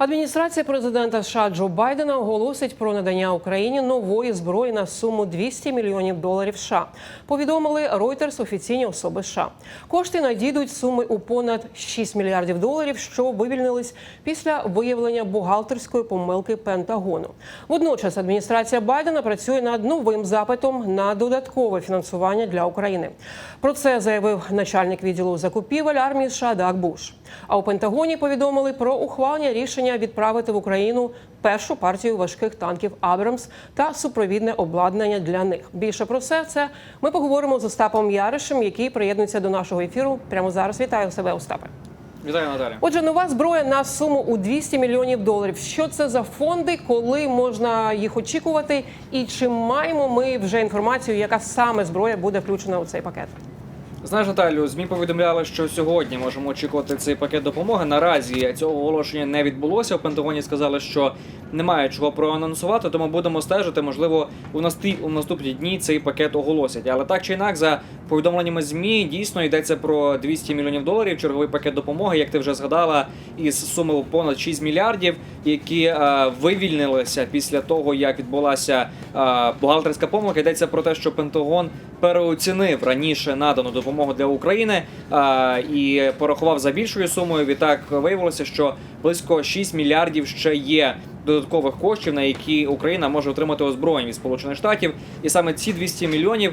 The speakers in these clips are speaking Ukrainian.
Адміністрація президента США Джо Байдена оголосить про надання Україні нової зброї на суму 200 мільйонів доларів США. Повідомили Reuters офіційні особи США. Кошти надійдуть суми у понад 6 мільярдів доларів, що вивільнились після виявлення бухгалтерської помилки Пентагону. Водночас адміністрація Байдена працює над новим запитом на додаткове фінансування для України. Про це заявив начальник відділу закупівель армії США Даг Буш. А у Пентагоні повідомили про ухвалення рішення відправити в Україну першу партію важких танків Абрамс та супровідне обладнання для них. Більше про все це ми поговоримо з Остапом Яришем, який приєднується до нашого ефіру. Прямо зараз вітаю себе, Остапе. Вітаю, Наталя. Отже, нова зброя на суму у 200 мільйонів доларів. Що це за фонди, коли можна їх очікувати, і чи маємо ми вже інформацію, яка саме зброя буде включена у цей пакет? Знаєш, Наталю, змі повідомляли, що сьогодні можемо очікувати цей пакет допомоги. Наразі цього оголошення не відбулося. У Пентагоні сказали, що немає чого проанонсувати, тому будемо стежити. Можливо, у насті у наступні дні цей пакет оголосять. Але так чи інакше, за повідомленнями змі дійсно йдеться про 200 мільйонів доларів. Черговий пакет допомоги, як ти вже згадала, із суми понад 6 мільярдів, які е, вивільнилися після того, як відбулася е, бухгалтерська помилка. Йдеться про те, що Пентагон переоцінив раніше надану допомогу для України а, і порахував за більшою сумою. Відтак виявилося, що близько 6 мільярдів ще є. Додаткових коштів, на які Україна може отримати озброєння від Сполучених Штатів, і саме ці 200 мільйонів,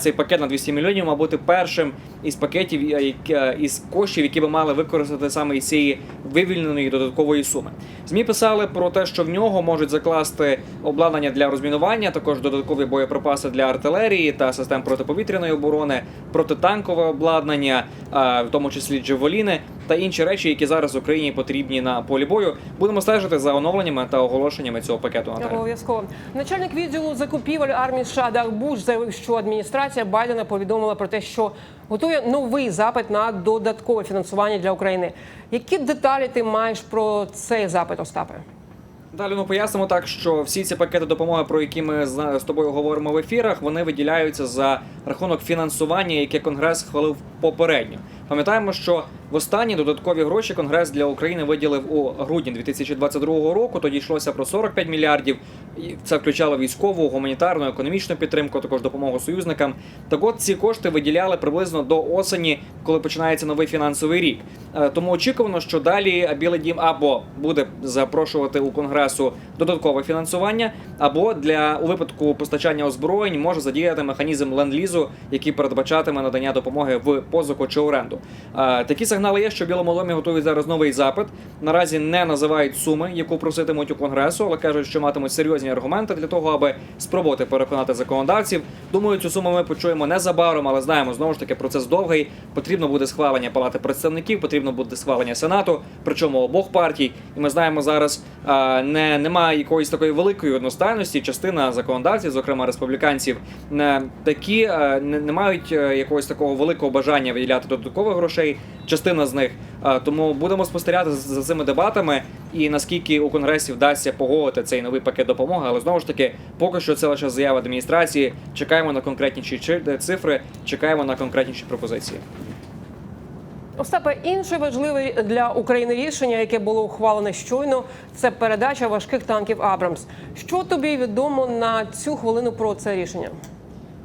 цей пакет на 200 мільйонів, мав бути першим із пакетів е, е, із коштів, які би мали використати саме із цієї вивільненої додаткової суми. Змі писали про те, що в нього можуть закласти обладнання для розмінування, також додаткові боєприпаси для артилерії та систем протиповітряної оборони, протитанкове обладнання, в тому числі джевеліни та інші речі, які зараз Україні потрібні на полі бою. Будемо стежити за оновленнями та оголошеннями цього пакету. Обов'язково начальник відділу закупівель армії США Даг Буш заявив, що адміністрація Байдена повідомила про те, що готує новий запит на додаткове фінансування для України. Які деталі ти маєш про цей запит, Остапе? Далі ми пояснимо так, що всі ці пакети допомоги, про які ми з з тобою говоримо в ефірах, вони виділяються за рахунок фінансування, яке Конгрес схвалив попередньо. Пам'ятаємо, що в останні додаткові гроші Конгрес для України виділив у грудні 2022 року. Тоді йшлося про 45 мільярдів. Це включало військову, гуманітарну, економічну підтримку, також допомогу союзникам. Так от ці кошти виділяли приблизно до осені, коли починається новий фінансовий рік. Е, Тому очікувано, що далі Білий Дім або буде запрошувати у конгресу додаткове фінансування, або для у випадку постачання озброєнь може задіяти механізм ленд-лізу, який передбачатиме надання допомоги в позику чи оренду. Е, Такі сигнали є, що в Білому домі готують зараз новий запит. Наразі не називають суми, яку проситимуть у конгресу, але кажуть, що матимуть серйозні аргументи для того, аби спробувати переконати законодавців. Думаю, цю суму ми почуємо незабаром, але знаємо знову ж таки процес довгий. Потрібно буде схвалення палати представників, потрібно буде схвалення сенату, причому обох партій. І ми знаємо зараз не немає якоїсь такої великої одностайності. Частина законодавців, зокрема республіканців, не такі е, не, не мають е, якогось такого великого бажання виділяти додаткових грошей. Частина з них. Тому будемо спостерігати за цими дебатами і наскільки у конгресі вдасться погодити цей новий пакет допомоги. Але знову ж таки, поки що це лише заява адміністрації. Чекаємо на конкретніші цифри, чекаємо на конкретніші пропозиції. Остапе, інше важливе для України рішення, яке було ухвалене щойно, це передача важких танків Абрамс. Що тобі відомо на цю хвилину про це рішення?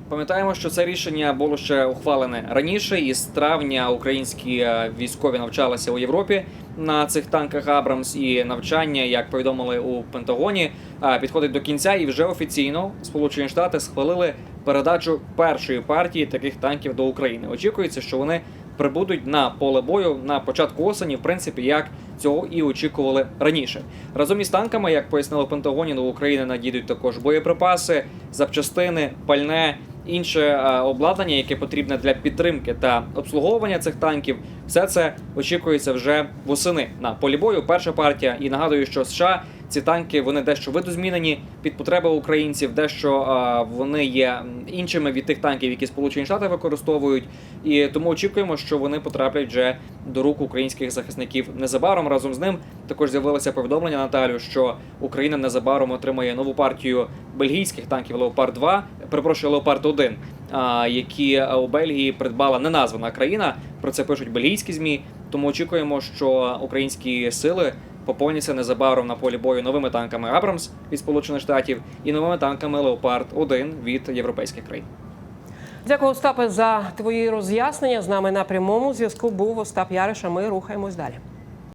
Пам'ятаємо, що це рішення було ще ухвалене раніше, і з травня українські е, військові навчалися у Європі на цих танках Абрамс. І навчання, як повідомили у Пентагоні, е, підходить до кінця, і вже офіційно Сполучені Штати схвалили передачу першої партії таких танків до України. Очікується, що вони прибудуть на поле бою на початку осені, в принципі, як цього і очікували раніше. Разом із танками, як пояснили в Пентагоні, до України надійдуть також боєприпаси, запчастини, пальне. Інше е, обладнання, яке потрібне для підтримки та обслуговування цих танків, все це очікується вже восени на полі бою. Перша партія. І нагадую, що США ці танки вони дещо видозмінені під потреби українців, дещо вони є іншими від тих танків, які Сполучені Штати використовують. І тому очікуємо, що вони потраплять вже до рук українських захисників незабаром. Разом з ним також з'явилося повідомлення Наталю, що Україна незабаром отримає нову партію бельгійських танків Леопард 2 перепрошую, Леопард 1 які у Бельгії придбала неназвана країна. Про це пишуть бельгійські змі. Тому очікуємо, що українські сили поповняться незабаром на полі бою новими танками Абрамс від Сполучених Штатів і новими танками Леопард 1 від європейських країн. Дякую, Остапе, за твої роз'яснення. З нами на прямому зв'язку був Остап Яриша. Ми рухаємось далі.